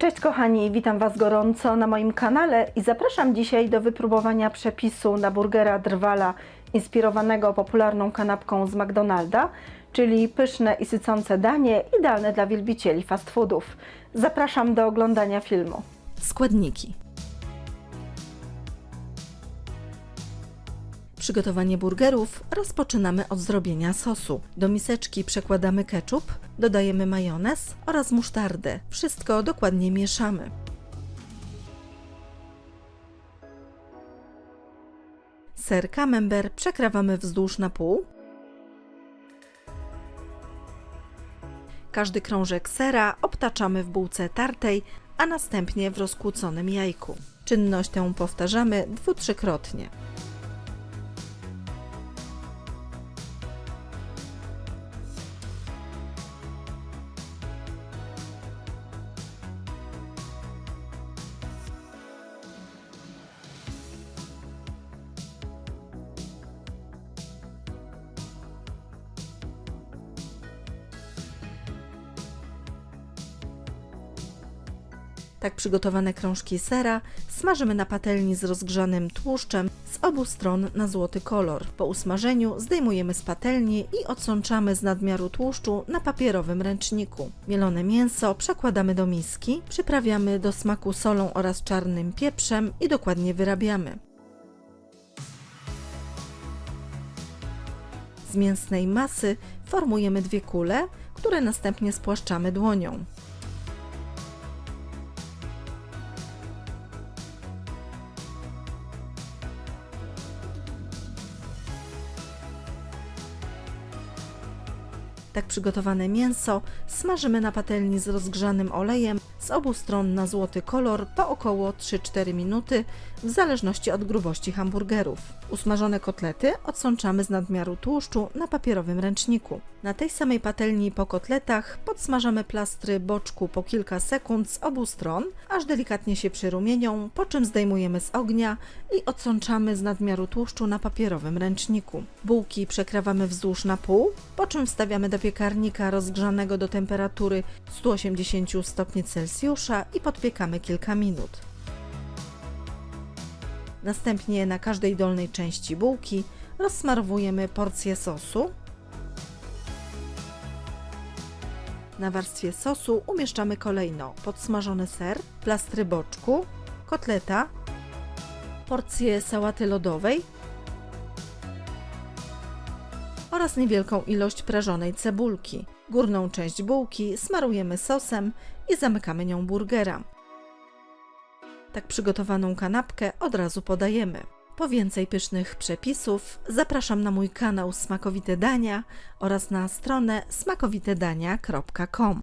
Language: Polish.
Cześć kochani, witam Was gorąco na moim kanale i zapraszam dzisiaj do wypróbowania przepisu na burgera drwala inspirowanego popularną kanapką z McDonalda, czyli pyszne i sycące danie idealne dla wielbicieli fast foodów. Zapraszam do oglądania filmu. Składniki. Przygotowanie burgerów rozpoczynamy od zrobienia sosu. Do miseczki przekładamy ketchup, dodajemy majonez oraz musztardę. Wszystko dokładnie mieszamy. Ser camembert przekrawamy wzdłuż na pół. Każdy krążek sera obtaczamy w bułce tartej, a następnie w rozkłóconym jajku. Czynność tę powtarzamy dwu-trzykrotnie. Tak przygotowane krążki sera smażymy na patelni z rozgrzanym tłuszczem z obu stron na złoty kolor. Po usmażeniu zdejmujemy z patelni i odsączamy z nadmiaru tłuszczu na papierowym ręczniku. Mielone mięso przekładamy do miski, przyprawiamy do smaku solą oraz czarnym pieprzem i dokładnie wyrabiamy. Z mięsnej masy formujemy dwie kule, które następnie spłaszczamy dłonią. Tak przygotowane mięso smażymy na patelni z rozgrzanym olejem z obu stron na złoty kolor po około 3-4 minuty w zależności od grubości hamburgerów. Usmażone kotlety odsączamy z nadmiaru tłuszczu na papierowym ręczniku. Na tej samej patelni po kotletach podsmażamy plastry boczku po kilka sekund z obu stron, aż delikatnie się przyrumienią, po czym zdejmujemy z ognia i odsączamy z nadmiaru tłuszczu na papierowym ręczniku. Bułki przekrawamy wzdłuż na pół, po czym wstawiamy do piekarnika rozgrzanego do temperatury 180 stopni Celsjusza i podpiekamy kilka minut. Następnie na każdej dolnej części bułki rozsmarowujemy porcję sosu. Na warstwie sosu umieszczamy kolejno podsmażony ser, plastry boczku, kotleta, porcję sałaty lodowej oraz niewielką ilość prażonej cebulki. Górną część bułki smarujemy sosem i zamykamy nią burgera. Tak przygotowaną kanapkę od razu podajemy. Po więcej pysznych przepisów zapraszam na mój kanał Smakowite Dania oraz na stronę smakowitedania.com.